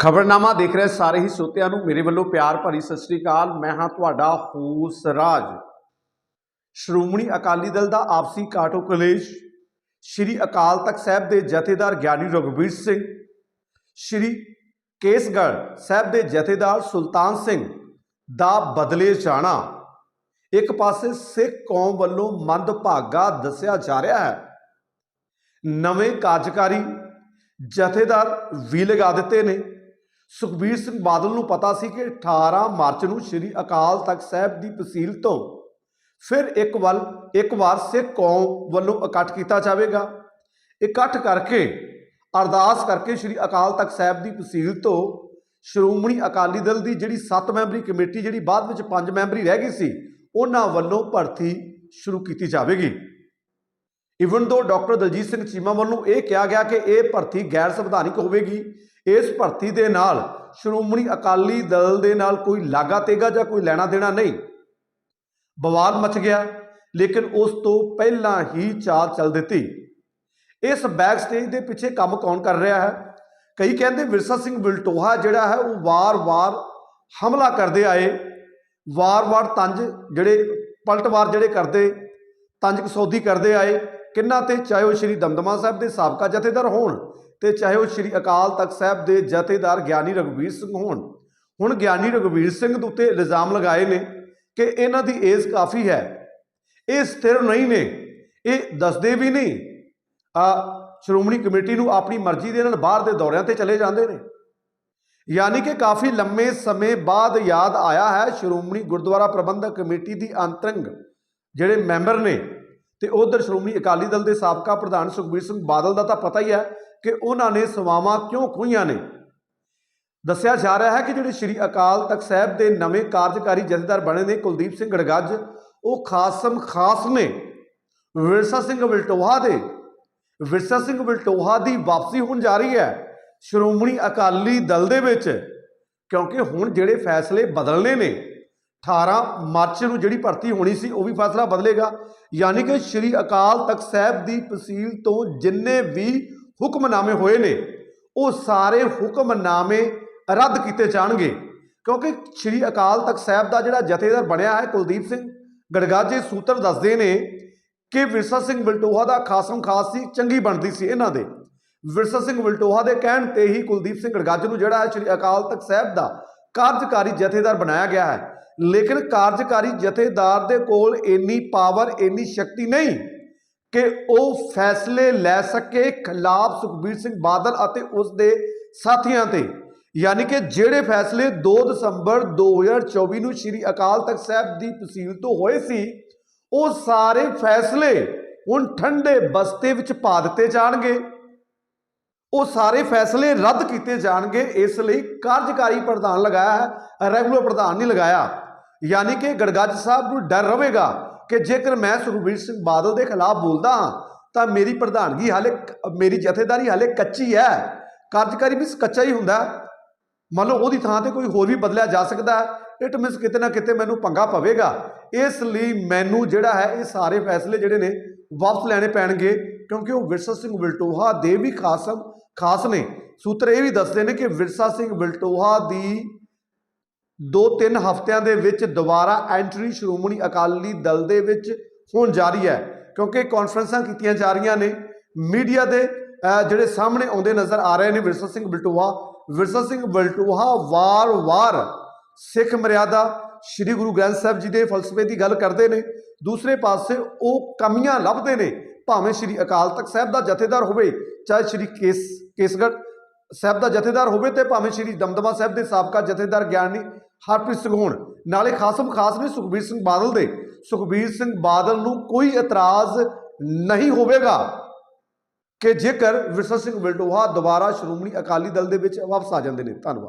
ਖਬਰਨਾਮਾ ਦੇਖ ਰਹੇ ਸਾਰੇ ਹੀ ਸਰੋਤਿਆਂ ਨੂੰ ਮੇਰੇ ਵੱਲੋਂ ਪਿਆਰ ਭਰੀ ਸਤਿ ਸ੍ਰੀ ਅਕਾਲ। ਮੈਂ ਹਾਂ ਤੁਹਾਡਾ ਹੋਸ ਰਾਜ। ਸ਼੍ਰੋਮਣੀ ਅਕਾਲੀ ਦਲ ਦਾ ਆਪਸੀ ਕਾਟੋ ਕਲੇਸ਼, ਸ਼੍ਰੀ ਅਕਾਲ ਤਖਤ ਸਾਹਿਬ ਦੇ ਜਥੇਦਾਰ ਗਿਆਨੀ ਰਘੁਬੀਰ ਸਿੰਘ, ਸ਼੍ਰੀ ਕੇਸਗੜ੍ਹ ਸਾਹਿਬ ਦੇ ਜਥੇਦਾਰ ਸੁਲਤਾਨ ਸਿੰਘ ਦਾ ਬਦਲੇ ਜਾਣਾ। ਇੱਕ ਪਾਸੇ ਸਿੱਖ ਕੌਮ ਵੱਲੋਂ ਮੰਦਭਾਗਾ ਦੱਸਿਆ ਜਾ ਰਿਹਾ ਹੈ। ਨਵੇਂ ਕਾਰਜਕਾਰੀ ਜਥੇਦਾਰ ਵੀ ਲਗਾ ਦਿੱਤੇ ਨੇ। ਸੁਖਬੀਰ ਸਿੰਘ ਬਾਦਲ ਨੂੰ ਪਤਾ ਸੀ ਕਿ 18 ਮਾਰਚ ਨੂੰ ਸ੍ਰੀ ਅਕਾਲ ਤਖਤ ਸਾਹਿਬ ਦੀ ਤਹਿਸੀਲ ਤੋਂ ਫਿਰ ਇੱਕ ਵੱਲ, ਇੱਕ ਵਾਰ ਸਿੱਖ ਕੌਮ ਵੱਲੋਂ ਇਕੱਠ ਕੀਤਾ ਜਾਵੇਗਾ। ਇਕੱਠ ਕਰਕੇ, ਅਰਦਾਸ ਕਰਕੇ ਸ੍ਰੀ ਅਕਾਲ ਤਖਤ ਸਾਹਿਬ ਦੀ ਤਹਿਸੀਲ ਤੋਂ ਸ਼੍ਰੋਮਣੀ ਅਕਾਲੀ ਦਲ ਦੀ ਜਿਹੜੀ 7 ਮੈਂਬਰੀ ਕਮੇਟੀ, ਜਿਹੜੀ ਬਾਅਦ ਵਿੱਚ 5 ਮੈਂਬਰੀ ਰਹਿ ਗਈ ਸੀ, ਉਹਨਾਂ ਵੱਲੋਂ ਭਰਤੀ ਸ਼ੁਰੂ ਕੀਤੀ ਜਾਵੇਗੀ। ਇਵਨ ਦੋ ਡਾਕਟਰ ਦਲਜੀਤ ਸਿੰਘ ਚੀਮਾ ਵੱਲੋਂ ਇਹ ਕਿਹਾ ਗਿਆ ਕਿ ਇਹ ਭਰਤੀ ਗੈਰ ਸੰਵਿਧਾਨਿਕ ਹੋਵੇਗੀ ਇਸ ਭਰਤੀ ਦੇ ਨਾਲ ਸ਼੍ਰੋਮਣੀ ਅਕਾਲੀ ਦਲ ਦੇ ਨਾਲ ਕੋਈ ਲਾਗਾ ਤੇਗਾ ਜਾਂ ਕੋਈ ਲੈਣਾ ਦੇਣਾ ਨਹੀਂ। ਬਵਾਲ ਮਚ ਗਿਆ, ਲੇਕਿਨ ਉਸ ਤੋਂ ਪਹਿਲਾਂ ਹੀ ਚਾਲ ਚੱਲ ਦਿੱਤੀ। ਇਸ ਬੈਕ ਸਟੇਜ ਦੇ ਪਿੱਛੇ ਕੰਮ ਕੌਣ ਕਰ ਰਿਹਾ ਹੈ? ਕਈ ਕਹਿੰਦੇ ਵਿਰਸਾ ਸਿੰਘ ਬਿਲਟੋਹਾ ਜਿਹੜਾ ਹੈ, ਉਹ ਵਾਰ-ਵਾਰ ਹਮਲਾ ਕਰਦੇ ਆਏ। ਵਾਰ-ਵਾਰ ਤੰਜ ਜਿਹੜੇ, ਪਲਟਵਾਰ ਜਿਹੜੇ ਕਰਦੇ, ਤੰਜ ਕਸੌਦੀ ਕਰਦੇ ਆਏ। ਕਿੰਨਾ ਤੇ? ਚਾਹੇ ਉਹ ਸ਼੍ਰੀ ਦਮਦਮਾ ਸਾਹਿਬ ਦੇ ਸਾਬਕਾ ਜਥੇਦਾਰ ਹੋਣ ਤੇ ਚਾਹੇ ਉਹ ਸ਼੍ਰੀ ਅਕਾਲ ਤਖਤ ਸਾਹਿਬ ਦੇ ਜਥੇਦਾਰ ਗਿਆਨੀ ਰਘੁਬੀਰ ਸਿੰਘ ਹੋਣ, ਹੁਣ ਗਿਆਨੀ ਰਘੁਬੀਰ ਸਿੰਘ ਦੇ ਉੱਤੇ ਇਲਜ਼ਾਮ ਲਗਾਏ ਨੇ ਕਿ ਇਹਨਾਂ ਦੀ ਏਜ ਕਾਫੀ ਹੈ, ਇਹ ਸਥਿਰ ਨਹੀਂ ਨੇ, ਇਹ ਦੱਸਦੇ ਵੀ ਨਹੀਂ। ਆ ਸ਼੍ਰੋਮਣੀ ਕਮੇਟੀ ਨੂੰ ਆਪਣੀ ਮਰਜ਼ੀ ਦੇ ਨਾਲ ਬਾਹਰ ਦੇ ਦੌਰਿਆਂ ਤੇ ਚਲੇ ਜਾਂਦੇ ਨੇ। ਯਾਨੀ ਕਿ ਕਾਫੀ ਲੰਮੇ ਸਮੇਂ ਬਾਅਦ ਯਾਦ ਆਇਆ ਹੈ ਸ਼੍ਰੋਮਣੀ ਗੁਰਦੁਆਰਾ ਪ੍ਰਬੰਧਕ ਕਮੇਟੀ ਦੀ ਅੰਤਰੰਗ ਜਿਹੜੇ ਮੈਂਬਰ ਨੇ, ਤੇ ਉਧਰ ਸ਼੍ਰੋਮਣੀ ਅਕਾਲੀ ਦਲ ਦੇ ਸਾਬਕਾ ਪ੍ਰਧਾਨ ਸੁਖਬੀਰ ਸਿੰਘ ਬਾਦਲ ਦਾ ਤਾਂ ਪਤਾ ਹੀ ਹੈ ਕਿ ਉਹਨਾਂ ਨੇ ਸਵਾਵਾਂ ਕਿਉਂ ਖੋਈਆਂ ਨੇ? ਦੱਸਿਆ ਜਾ ਰਿਹਾ ਹੈ ਕਿ ਜਿਹੜੇ ਸ਼੍ਰੀ ਅਕਾਲ ਤਖਤ ਸਾਹਿਬ ਦੇ ਨਵੇਂ ਕਾਰਜਕਾਰੀ ਜਥੇਦਾਰ ਬਣੇ ਨੇ ਕੁਲਦੀਪ ਸਿੰਘ ਗੜਗੱਜ, ਉਹ ਖਾਸਮ ਖਾਸ ਨੇ। ਵਿਰਸਾ ਸਿੰਘ ਵਿਲਟੋਹਾ ਦੇ। ਵਿਰਸਾ ਸਿੰਘ ਵਿਲਟੋਹਾ ਦੀ ਵਾਪਸੀ ਹੋਣ ਜਾ ਰਹੀ ਹੈ। ਸ਼੍ਰੋਮਣੀ ਅਕਾਲੀ ਦਲ ਦੇ ਵਿੱਚ। ਕਿਉਂਕਿ ਹੁਣ ਜਿਹੜੇ ਫੈਸਲੇ ਬਦਲਨੇ ਨੇ 18 ਮਾਰਚ ਨੂੰ ਜਿਹੜੀ ਭਰਤੀ ਹੋਣੀ ਸੀ, ਉਹ ਵੀ ਫੈਸਲਾ ਬਦਲੇਗਾ। ਯਾਨੀ ਕਿ ਸ਼੍ਰੀ ਅਕਾਲ ਤਖਤ ਸਾਹਿਬ ਦੀ ਤਹਿਸੀਲ ਤੋਂ ਜਿੰਨੇ ਵੀ ਹੁਕਮਨਾਮੇ ਹੋਏ ਨੇ, ਉਹ ਸਾਰੇ ਹੁਕਮਨਾਮੇ ਰੱਦ ਕੀਤੇ ਜਾਣਗੇ। ਕਿਉਂਕਿ ਸ਼੍ਰੀ ਅਕਾਲ ਤਖਤ ਸਾਹਿਬ ਦਾ ਜਿਹੜਾ ਜਥੇਦਾਰ ਬਣਿਆ ਹੈ ਕੁਲਦੀਪ ਸਿੰਘ, ਗੜਗਾਜੇ ਸੂਤਰ ਦੱਸਦੇ ਨੇ ਕਿ ਵਿਰਸਾ ਸਿੰਘ ਵਿਲਟੋਹਾ ਦਾ ਖਾਸਮ ਖਾਸ ਸੀ, ਚੰਗੀ ਬਣਦੀ ਸੀ ਇਹਨਾਂ ਦੇ। ਵਿਰਸਾ ਸਿੰਘ ਵਿਲਟੋਹਾ ਦੇ ਕਹਿਣ ਤੇ ਹੀ ਕੁਲਦੀਪ ਸਿੰਘ ਗੜਗਾਜੇ ਨੂੰ ਜਿਹੜਾ ਹੈ ਸ਼੍ਰੀ ਅਕਾਲ ਤਖਤ ਸਾਹਿਬ ਦਾ ਕਾਰਜਕਾਰੀ ਜਥੇਦਾਰ ਬਣਾਇਆ ਗਿਆ ਹੈ। ਲੇਕਿਨ ਕਾਰਜਕਾਰੀ ਜਥੇਦਾਰ ਦੇ ਕੋਲ ਇੰਨੀ ਪਾਵਰ ਇੰਨੀ ਸ਼ਕਤੀ ਨਹੀਂ। ਕਿ ਉਹ ਫੈਸਲੇ ਲੈ ਸਕੇ ਖਿਲਾਫ ਸੁਖਬੀਰ ਸਿੰਘ ਬਾਦਲ ਅਤੇ ਉਸ ਦੇ ਸਾਥੀਆਂ ਤੇ। ਯਾਨੀ ਕਿ ਜਿਹੜੇ ਫੈਸਲੇ 2 ਦਸੰਬਰ 2024 ਨੂੰ ਸ਼੍ਰੀ ਅਕਾਲ ਤਖਤ ਸਾਹਿਬ ਦੀ ਤਹਿਸੀਲ ਤੋਂ ਹੋਏ ਸੀ, ਉਹ ਸਾਰੇ ਫੈਸਲੇ ਹੁਣ ਠੰਡੇ ਬਸਤੇ ਵਿੱਚ ਪਾ ਦਿੱਤੇ ਜਾਣਗੇ। ਉਹ ਸਾਰੇ ਫੈਸਲੇ ਰੱਦ ਕੀਤੇ ਜਾਣਗੇ, ਇਸ ਲਈ ਕਾਰਜਕਾਰੀ ਪ੍ਰਧਾਨ ਲਗਾਇਆ ਹੈ, ਰੈਗੂਲਰ ਪ੍ਰਧਾਨ ਨਹੀਂ ਲਗਾਇਆ। ਯਾਨੀ ਕਿ ਗੜਗੱਜ ਸਾਹਿਬ ਨੂੰ ਡਰ ਰਹੇਗਾ ਕਿ ਜੇਕਰ ਮੈਂ ਸੁਖਬੀਰ ਸਿੰਘ ਬਾਦਲ ਦੇ ਖਿਲਾਫ ਬੋਲਦਾ ਹਾਂ, ਤਾਂ ਮੇਰੀ ਪ੍ਰਧਾਨਗੀ ਹਾਲੇ ਮੇਰੀ ਜਥੇਦਾਰੀ ਹਾਲੇ ਕੱਚੀ ਹੈ। ਕਾਰਜਕਾਰੀ ਵੀ ਕੱਚਾ ਹੀ ਹੁੰਦਾ। ਮੰਨ ਲਓ ਉਹਦੀ ਥਾਂ ਤੇ ਕੋਈ ਹੋਰ ਵੀ ਬਦਲਿਆ ਜਾ ਸਕਦਾ ਹੈ। ਇਟ ਮੀਨਸ ਕਿਤੇ ਨਾ ਕਿਤੇ ਮੈਨੂੰ ਪੰਗਾ ਪਵੇਗਾ। ਇਸ ਲਈ ਮੈਨੂੰ ਜਿਹੜਾ ਹੈ, ਇਹ ਸਾਰੇ ਫੈਸਲੇ ਜਿਹੜੇ ਨੇ, ਵਾਪਸ ਲੈਣੇ ਪੈਣਗੇ। ਕਿਉਂਕਿ ਉਹ ਵਿਰਸਾ ਸਿੰਘ ਵਿਲਟੋਹਾ ਦੇ ਵੀ ਖਾਸਮ, ਖਾਸ ਨੇ। ਸੂਤਰ ਇਹ ਵੀ ਦੱਸਦੇ ਨੇ ਕਿ ਵਿਰਸਾ ਸਿੰਘ ਵਿਲਟੋਹਾ ਦੀ ਦੋ ਤਿੰਨ ਹਫ਼ਤਿਆਂ ਦੇ ਵਿੱਚ ਦੁਬਾਰਾ ਐਂਟਰੀ ਸ਼੍ਰੋਮਣੀ ਅਕਾਲੀ ਦਲ ਦੇ ਵਿੱਚ ਹੋਣ ਜਾ ਰਹੀ ਹੈ, ਕਿਉਂਕਿ ਕਾਨਫਰੰਸਾਂ ਕੀਤੀਆਂ ਜਾ ਰਹੀਆਂ ਨੇ, ਮੀਡੀਆ ਦੇ ਜਿਹੜੇ ਸਾਹਮਣੇ ਆਉਂਦੇ ਨਜ਼ਰ ਆ ਰਹੇ ਨੇ ਵਿਰਸਾ ਸਿੰਘ ਬਿਲਟੋਹਾ। ਵਿਰਸਾ ਸਿੰਘ ਬਿਲਟੋਹਾ ਵਾਰ-ਵਾਰ ਸਿੱਖ ਮਰਿਆਦਾ ਸ੍ਰੀ ਗੁਰੂ ਗ੍ਰੰਥ ਸਾਹਿਬ ਜੀ ਦੇ ਫਲਸਫੇ ਦੀ ਗੱਲ ਕਰਦੇ ਨੇ। ਦੂਸਰੇ ਪਾਸੇ ਉਹ ਕਮੀਆਂ ਲੱਭਦੇ ਨੇ, ਭਾਵੇਂ ਸ੍ਰੀ ਅਕਾਲ ਤਖਤ ਸਾਹਿਬ ਦਾ ਜਥੇਦਾਰ ਹੋਵੇ, ਚਾਹੇ ਸ੍ਰੀ ਕੇਸ, ਕੇਸਗੜ੍ਹ ਸਾਹਿਬ ਦਾ ਜਥੇਦਾਰ ਹੋਵੇ ਤੇ ਭਾਵੇਂ ਸ੍ਰੀ ਦਮਦਮਾ ਸਾਹਿਬ ਦੇ ਸਾਬਕਾ ਜਥੇਦਾਰ ਗਿਆਨੀ ਹਰਪ੍ਰੀਤ ਸਿੰਘ ਹੋਣ। ਨਾਲੇ ਖਾਸਮ ਖਾਸ ਨੇ ਸੁਖਬੀਰ ਸਿੰਘ ਬਾਦਲ ਦੇ। ਸੁਖਬੀਰ ਸਿੰਘ ਬਾਦਲ ਨੂੰ ਕੋਈ ਇਤਰਾਜ਼ ਨਹੀਂ ਹੋਵੇਗਾ ਕਿ ਜੇਕਰ ਵਿਰਸਾ ਸਿੰਘ ਵਿਲਟੋਹਾ ਦੁਬਾਰਾ ਸ਼੍ਰੋਮਣੀ ਅਕਾਲੀ ਦਲ ਦੇ ਵਿੱਚ ਵਾਪਸ ਆ ਜਾਂਦੇ ਨੇ। ਧੰਨਵਾਦ।